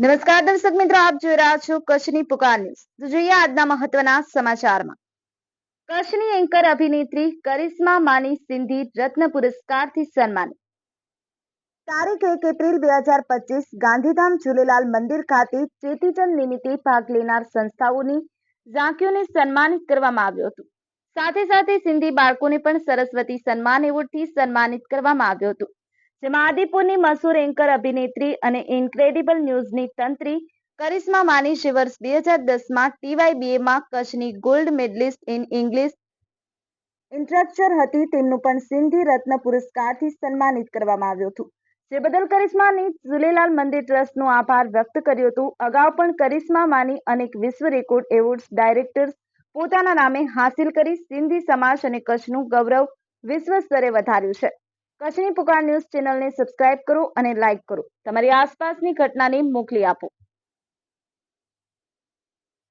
નમસ્કાર દર્શક મિત્રો, આપ જોઈ રહ્યા છો કચ્છની પુકાર ન્યૂઝ. તો જોઈએ આજના મહત્વના સમાચારમાં. કચ્છની એન્કર અભિનેત્રી કરિશ્મા માની સિંધી રત્ન પુરસ્કારથી સન્માનિત. તારીખ એક એપ્રિલ બે હજાર પચીસ, ગાંધીધામ ઝૂલેલાલ મંદિર ખાતે ચેતીચંદ નિમિત્તે ભાગ લેનાર સંસ્થાઓની ઝાંકીઓને સન્માનિત કરવામાં આવ્યું હતું. સાથે સાથે સિંધી બાળકોને પણ સરસ્વતી સન્માન એવોર્ડથી સન્માનિત કરવામાં આવ્યું હતું. જેમાં આદિપુરની મશહૂર એન્કર અભિનેત્રી અને ઇન્ક્રેડિબલ ન્યૂઝની તંત્રી કરિશ્મા માની જે વર્ષ બે હજાર દસમાં ટીવાયબીએમાં કચ્છની gold medalist in English instructor હતી. તેમનું પણ સિંધી રત્ન પુરસ્કારથી સન્માનિત કરવામાં આવ્યું હતું. જે બદલ કરિશ્માની ઝુલેલાલ મંદિર ટ્રસ્ટનો આભાર વ્યક્ત કર્યો હતો. અગાઉ પણ કરિશ્મા માની અનેક વિશ્વ રેકોર્ડ એવોર્ડ્સ ડાયરેક્ટર્સ પોતાના નામે હાસિલ કરી સિંધી સમાજ અને કચ્છનું ગૌરવ વિશ્વ સ્તરે વધાર્યું છે. કચ્છની પુકાર ન્યૂઝ ચેનલને સબસ્ક્રાઇબ કરો અને લાઇક કરો. તમારી આસપાસની ઘટનાને મોકલી આપો.